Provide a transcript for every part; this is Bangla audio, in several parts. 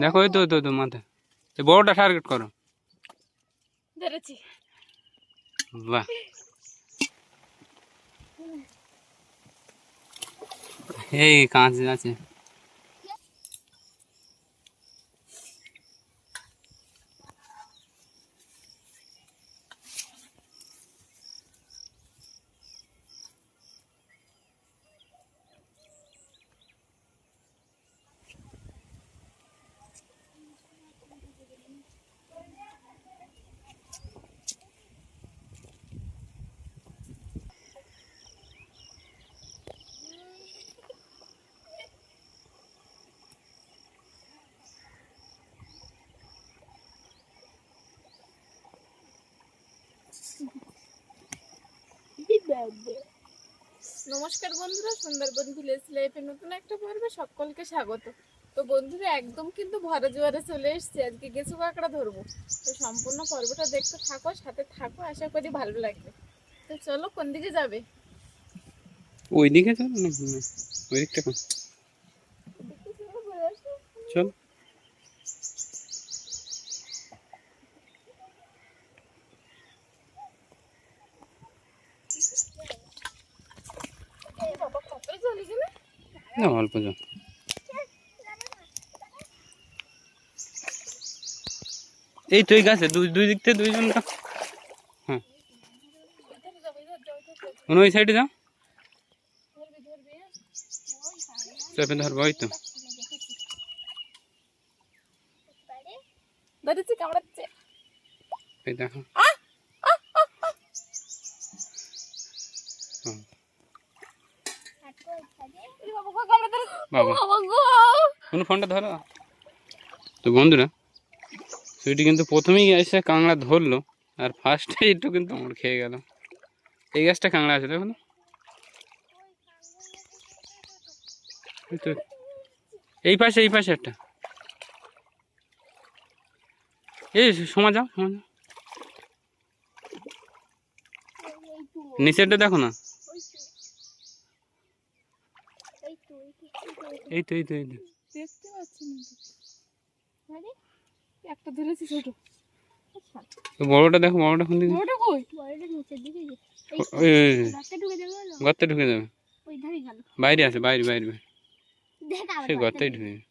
দেখো এই তো ওই তো তো মাথা এই বড়টা টার্গেট করো ধরেছি বাহ এই কাঁচ আছে নমস্কার বন্ধুরা, সুন্দরবন ভিলেজ লাইফের নতুন একটা পর্বে সকলকে স্বাগত। তো বন্ধুরা, একদম কিন্তু ভরা জোয়ারে চলে এসেছি, আজকে গেছু কাঁকড়া ধরবো। তো সম্পূর্ণ পর্বটা দেখতে থাকো, সাথে থাকো, আশা করি ভালো লাগবে। তো চলো, কোন দিকে যাবে? ওই দিকে চল না? ওই দিকটা? চল এই বাবা কতই জল এখানে না অল্প জল। এই তুই গাছে দুই দুই দিক থেকে দুইজন হ্যাঁ। ওই সাইডে যাও। ধরবি ধরবি? চেপে ধরবো ওই তো। এই দেখো হুম, হাঁটবো ওইখানে। এই ফোনটা ধরো। তো বন্ধুরা, সুইটি কিন্তু প্রথমেই এসে কাঁকড়া ধরলো, আর ফার্স্টে একটু কিন্তু আমার খেয়ে গেল। এই গাছটা কাঁকড়া আছে, দেখো এই পাশে এই পাশে একটা। এই সমা যাও সমা যাও। নিচেরটা দেখো না ওই তো ওই তো, ওই তো, ওই তো। এই তো এই তো এই তো দেখতে পাচ্ছি না আরে, একটা ধরেছি ছোট বড়টা দেখো বড়টা কোন দিকে ওটা কই বড়টা নিচের দিকে ওই ওই, ওই, রাস্তা ঢুকে যাবে? গর্তে ঢুকে যাবে ওই ধারে গেল। বাইরে আছে বাইরে বাইরে। দেখ আবার সে গর্তে গর্তেই ঢুকে-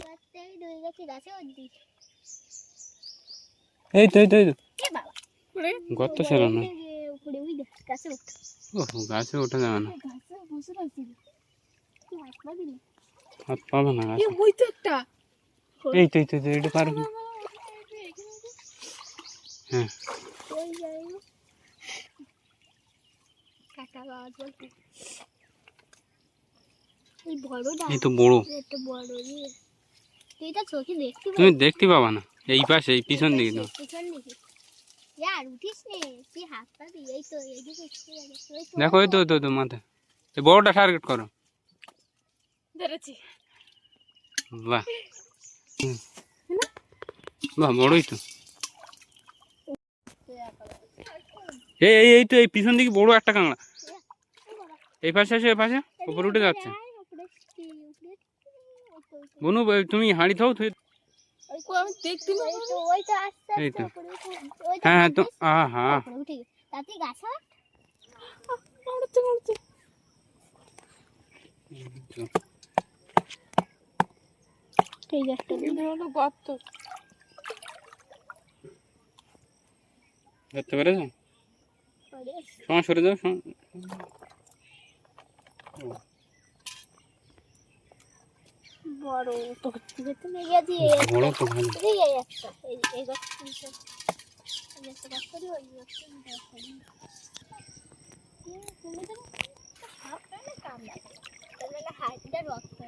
গর্তেই ঢুকে গেছে গাছে দিকে। এই তো এই তো এই তো বাবা, গর্ত ছিল না উপরে ওই গাছে ওঠ। ও গাছে ওঠা যাবে না গাছে বসে তুই হাত পাবে না এই ওই তো একটা। এই তো এই তো এটা পারব। হ্যাঁ। এই তো বড়। তুমি দেখতে পাবা না। এই পাশে এই পিছন দিকে তো। দেখো এই তো তো মাথা বড়টা টার্গেট করো। ধরেছি। বাহ। বাহ বড়ই তো। এই এই এই তো এই পিছন দিকে বড় একটা কাঁকড়া। এই পাশে আসে এই পাশে। উপরে উঠে যাচ্ছে। বনু তুমি হাঁড়ি থাও তুই এই তো। হ্যাঁ হ্যাঁ তো উঠিস, আহা হা। উপরে উঠে গেছে। তাতে এই গাছটা এটা হলো গর্ত ধরতে পেরেছ? সময় সরে যাও বড় তো গেছে বড় তো ভালো। এই এই একটা এই এই গাছটা নিচে। এই গাছটা গাছ করি ওই গাছটা নিচে গাছ করি। এ, তুমি তো হাফ টাইমে কাম লাগে তাহলে হাইটটা রক্ত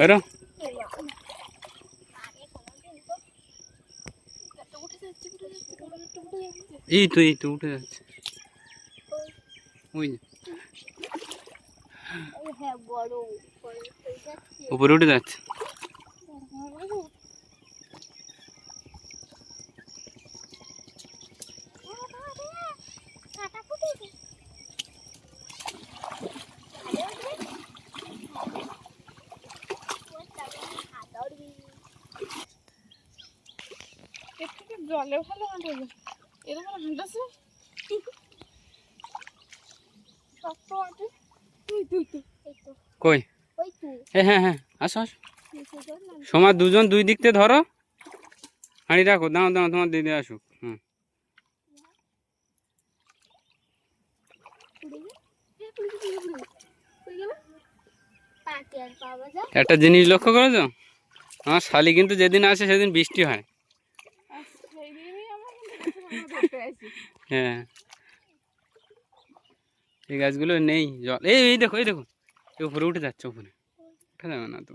দিয়ে করো এই তো এই তো উঠে যাচ্ছে। ওই হ্যাঁ উপরে উঠে যাচ্ছে কাটা ফুটে জলে ভালো হাঁটাবে এরকম হাঁটাছে? শক্ত হাঁটে। কই? হ্যাঁ হ্যাঁ আসো দুজন দুই দিক থেকে ধরো। হাঁড়ি রাখো দাও দাও তোমার দিদি আসুক। হুম। একটা জিনিস লক্ষ্য করেছ? আমার শালি কিন্তু যেদিন আসে সেদিন বৃষ্টি হয় আর সেই দিনই আমরা কিন্তু কিছু আমরা ধরতে আসি হ্যাঁ। এই গাছগুলো নেই জল এই এই দেখো এই দেখো। উপরে উঠে যাচ্ছে উপরে। উঠে যাবে না তো।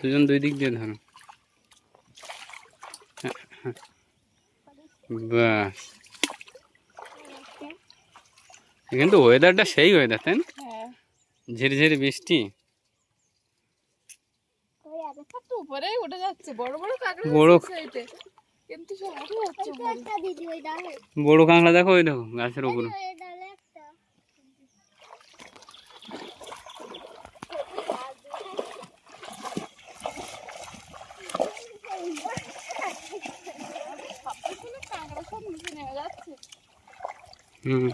দুজন দুই দিক দিয়ে ধরো। বাস কিন্তু ওয়েদারটা সেই ওয়েদার তাই না? হ্যাঁ। ঝিরিঝিরি বৃষ্টি। বড় বড়। কাঁকড়া দেখো ওই দেখো গাছের উপরে হুম।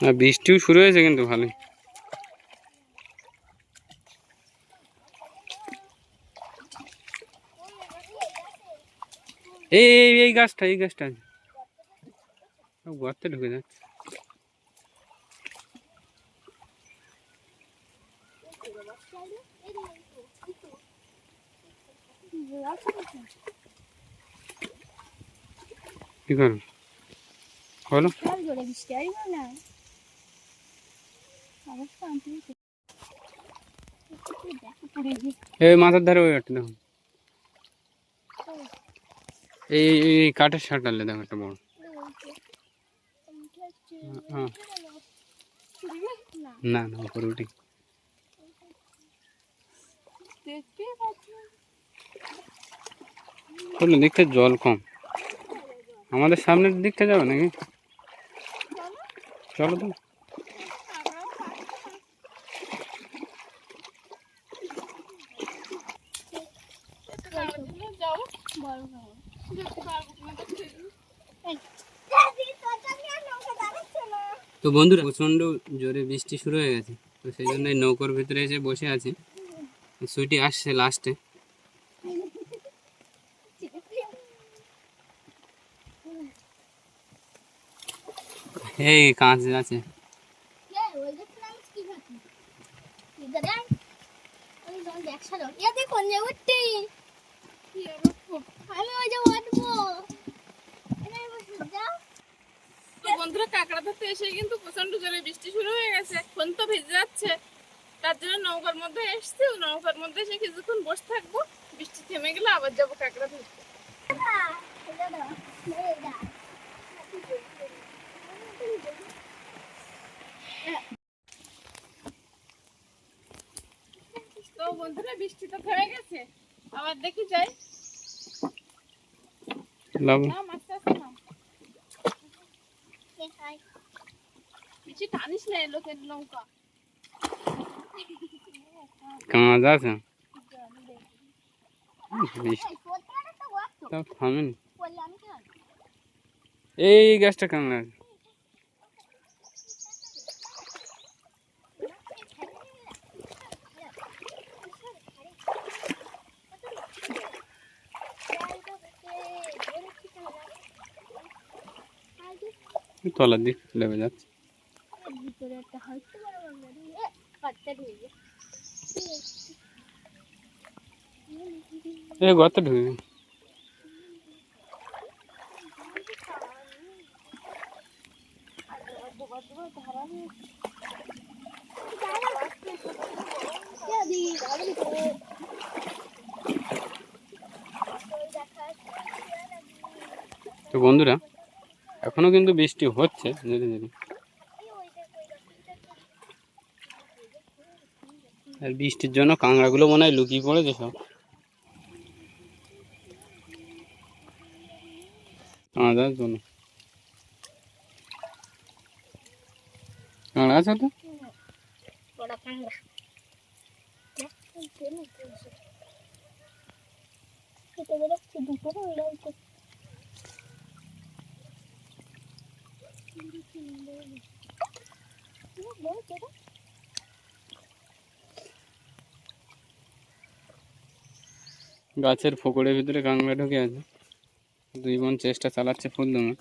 আর বৃষ্টিও শুরু হয়েছে কিন্তু ভালোই। এই এই গাছটা এই গাছটা গর্তে ঢুকে যাচ্ছে। কি করো? এই মাথার ধারে ওই একটা দেখো। এই, এই- কাঠের শাটালে দেখো একটা বড়। না না, উপরে উঠি। পাচ্ছি দেখতে জল কম। আমাদের সামনের দিকটা যাবে নাকি? চলো তো কাঁকড়াও খাচ্ছে না। একটু কাঁকড়াগুলো যাও বড় খাব দেখতে পারব কিনা দেখতে তো বন্ধুরা, প্রচণ্ড জোরে বৃষ্টি শুরু হয়ে গেছে। তো সেই জন্য নৌকোর ভিতরে এসে বসে আছি। সুইটি আসছে লাস্টে এই কাঁচ যে উঠবো এখানে বসে যাও তো বন্ধুরা কাঁকড়া ধরতে এসে কিন্তু প্রচণ্ড জোরে বৃষ্টি শুরু হয়ে গেছে। এখন তো ভিজে যাচ্ছে। তার জন্য নৌকার মধ্যে এসছি। নৌকার মধ্যে এসে কিছুক্ষণ বসে থাকব। বৃষ্টি থেমে গেলে আবার যাব কাঁকড়া ধরতে। তো বন্ধুরা বৃষ্টি তো থেমে গেছে। আবার দেখি যাই। না লোকের নৌকা কাঁচ আছে তাও থামেনি এই গাছটা কাঁকড়া আছে তলার দিক লেবে যাচ্ছে ভিতরে একটা হয়তো বড় বাংলা এ পাটটা ঢুকে এই গর্তে ঢুকে। তো বন্ধুরা, এখনও কিন্তু বৃষ্টি হচ্ছে, ধীরে ধীরে আর বৃষ্টির জন্য কাঁকড়াগুলো মনে হয় লুকিয়ে পড়েছে সব কাঁকড়ার জন্য কাঁকড়া আছে তো ওরা কাঁংড়া দেখ, এই যে না, এই যে। এটা বেরোচ্ছে দুটো না, ওই রকম। এই বল, যেটা। গাছের ফোকরের ভিতরে কাঁকড়া ঢুকে আছে দুই বোন চেষ্টা চালাচ্ছে ফুল দমে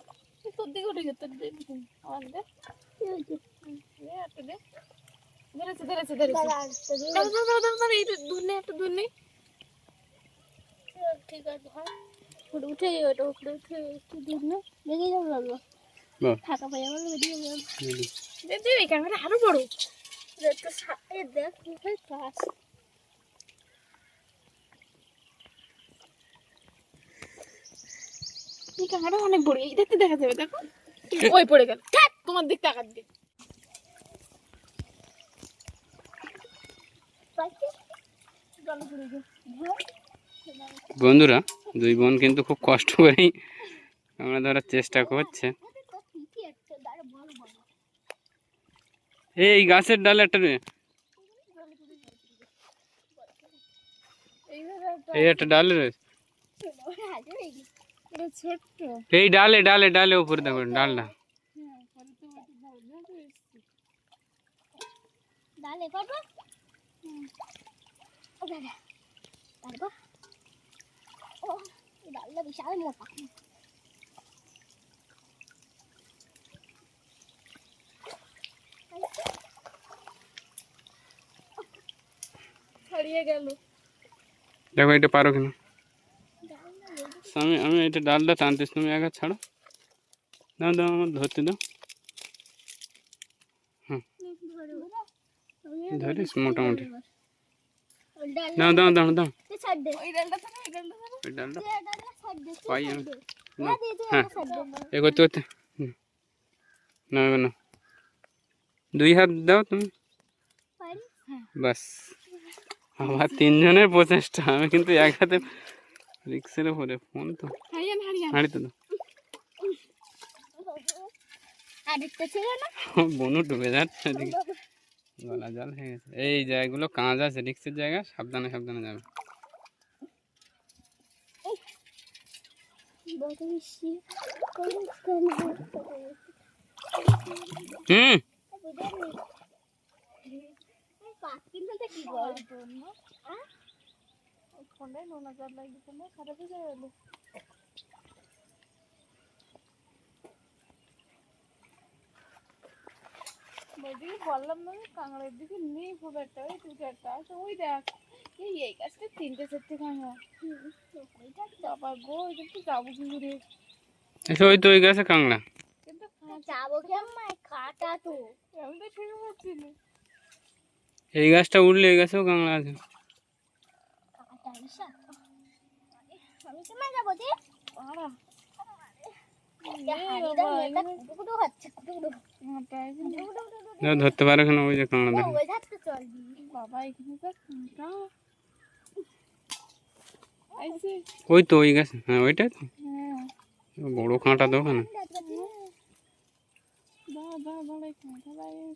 হয় আরও। বড়। দেখ এই ক্যামেরা অনেক বড় এই দেখতে দেখা যাবে দেখো। ওই পড়ে গেল। তোমার দিক তাকাত দিয়ে পাইছে জল পড়ে গেছে ধর বন্ধুরা দুই বোন কিন্তু খুব কষ্ট করেই আমরা ধরার চেষ্টা করছে। এই গাছের ডালে একটা রে। একটা এই একটা ডালে রয়েছে হাজে হয়ে গেছে পুরো ছোট্ট এই ডালে ডালে ডালে উপরে দেখো ডালটা হ্যাঁ পরে তো ওটা বড় বড় এসছে ডালে পারব ও দাদা পারব ও ডালটা বিশাল মোটা ছাড়িয়ে গেল দেখো এটা পারো কিনা ডালটা লেগে আমি আমি এটা ডালটা টানতেছি তুমি আগে ছাড়ো। দাও দাও আমার ধরতে দাও। ধরো ধরিস মোটামুটি। দাও দাও দাও দাও। পাই আমি। না হ্যাঁ। এ করতে করতে না না। দুই হাত দাও তুমি। বাস। আমার তিনজনের প্রচেষ্টা। আমি কিন্তু এক হাতে রিক্সের উপরে ফোন তো। হারিয়ান হারিয়ান। হাঁড়ি তো বনু ডুবে যাচ্ছে গলা জল হয়ে গেছে। এই জায়গাগুলো কাঁচ আছে রিক্সের জায়গা সাবধানে সাবধানে যাবে। হুম। পাখিটা কি বল? জল লাগবে ফোনটা খারাপ হয়ে যাবে ওইদিকে বললাম না কাঁকড়ার দিকে নেই খুব একটা ওই দু চারটা আছে। ওই দেখ এই এই গাছটা তিনটে চারটে কাঁকড়া। বাবা গো ওইটা তো যাব কি করে এসে ওই তো ওই গেছে কাংলা কিন্তু যাব কেমন কাটা তো? আমি তো ঠিক পাচ্ছি না এই গাছটা উঠলে এই গাছেও কাংলা আছে। ধরতে পারো কেন? ওই যে দেখো। ওই তো, ওই গাছ। হ্যাঁ ওইটাই তো। বড় কাঁটা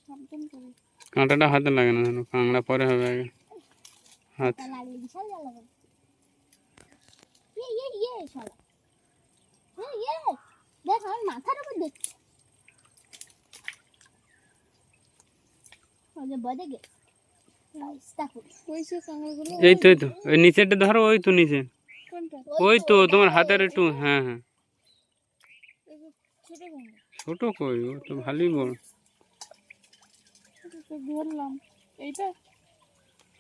সাবধান করে কাঁটাটা হাতে লাগে না কাংলা পরে হবে আগে। মাথার উপর করে ওই সে কাঁকড়াগুলো এই তো এই তো। ওই নিচেরটা ধরো ওই তো নিচে। ওই তো তোমার হাতের একটু হ্যাঁ হ্যাঁ। ছোট কই? ও তো ভালোই বড়। ধরলাম। এইটা?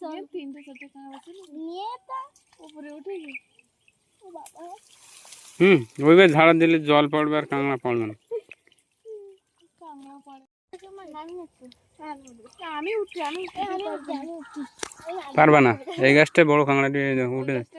সব তিনটা চারটা কাঁকড়া আছে নিয়ে তা। উপরে উঠে গিয়ে। ও বাবা। হুম ওইভাবে ঝাড়া দিলে জল পড়বে আর কাঁকড়া পড়বে না। কাঁকড়া পড়বে পারবা না এই গাছটা বড় কাঁকড়াটি উঠে যাচ্ছে।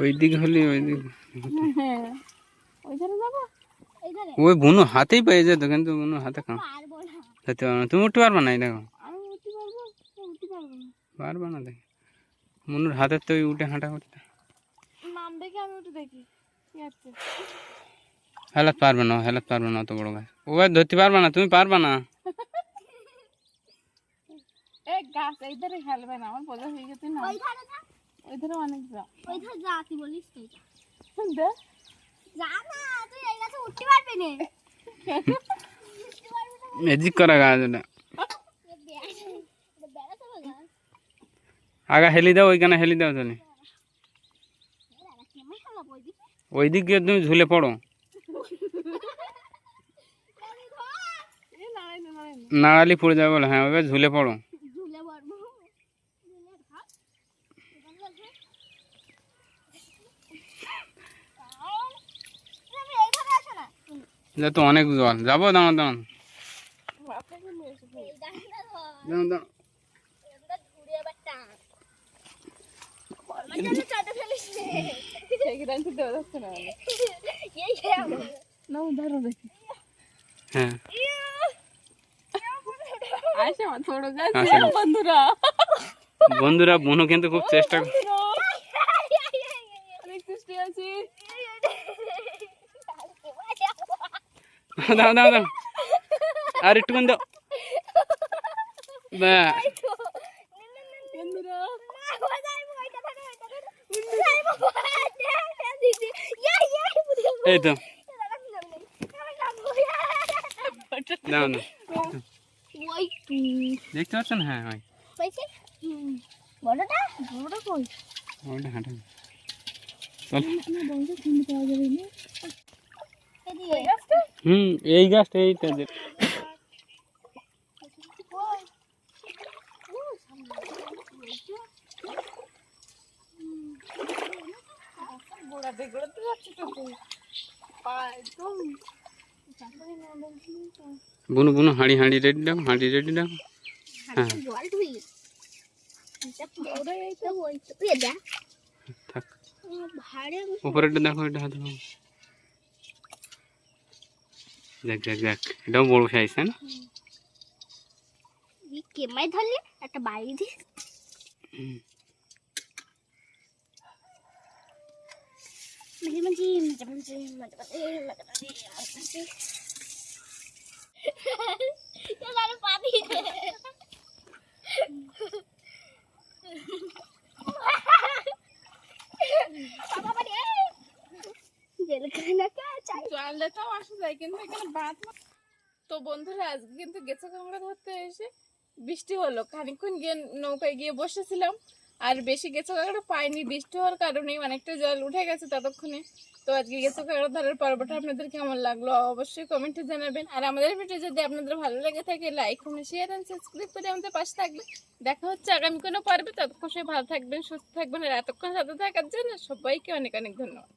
ওই দিকে হলে ওই দিকে হ্যাঁ ওই বুনু হাতেই পেয়ে যেত কিন্তু বুনু হাতে কাঁ পারব না। পারবে না তুমি উঠতে পারবে না দেখো? পারবে? না দেখি। মনুর হাতের তো উঠে হাঁটা করতে। হেলাত পারবে না হেলাত পারবে না অত বড় গাছ। ও ধরতে পারবে না তুমি পারবে না? এই গাছ এই ধারে খেলবে না আমার বোঝা হয়ে গেছে না। ওই ধারে যা। ওই ধারে অনেক যা। ওই ধারে যা তুই বলিস তুই? দেখ যা না তুই এই গাছে উঠতে পারবি না। উঠতে পারবি না ম্যাজিক করা গাছ গাছ আগা হেলি দাও ওইখানে হেলি দাও দিকে ওই দিক গিয়ে তুমি ঝুলে পড়ো। না না নাড়ালি পড়ে যাবে বলে হ্যাঁ ওইভাবে ঝুলে পড়ো। এটা তো অনেক জল। যাব দাঁড়ান দাঁড়ান দাঁড়ান দাঁড়ান হ্যাঁ। বন্ধুরা বন্ধুরা বোনও কিন্তু খুব চেষ্টা দাও দাও দাও আর ఇట్టుకుంది না এই তো না না হ্যাঁ ভাই চল হুম, এই গাছটা এইটা যে বুনু বুনু, হাঁড়ি হাঁড়ি রেডি দাও, হাঁড়ি রেডি দাও। হ্যাঁ। উপরেটা দেখো, এটা হাত দেখ দেখ দেখ এটাও বড় না কেমাই ধরলে একটা বাড়ি দিস জেলখানা জলটাও আসা যায়, কিন্তু এখানে বাঁধ তো বন্ধুরা, আজকে কিন্তু গেছে কাঁকড়া ধরতে এসে বৃষ্টি হলো। খানিকক্ষণ গিয়ে নৌকায় গিয়ে বসেছিলাম, আর বেশি গেছো কাঁকড়া পাইনি। বৃষ্টি হওয়ার কারণে অনেকটা জল উঠে গেছে ততক্ষণে। তো আজকে গেছো কাঁকড়া ধরার পর্বটা আপনাদের কেমন লাগল অবশ্যই কমেন্টে জানাবেন। আর আমাদের ভিডিও যদি আপনাদের ভালো লেগে থাকে like comment share and subscribe করে আমাদের পাশে থাকবে দেখা হচ্ছে আগামী কোনো পর্বে। ততক্ষণ সবাই ভালো থাকবেন, সুস্থ থাকবেন, আর এতক্ষণ সাথে থাকার জন্য সবাইকে অনেক অনেক ধন্যবাদ।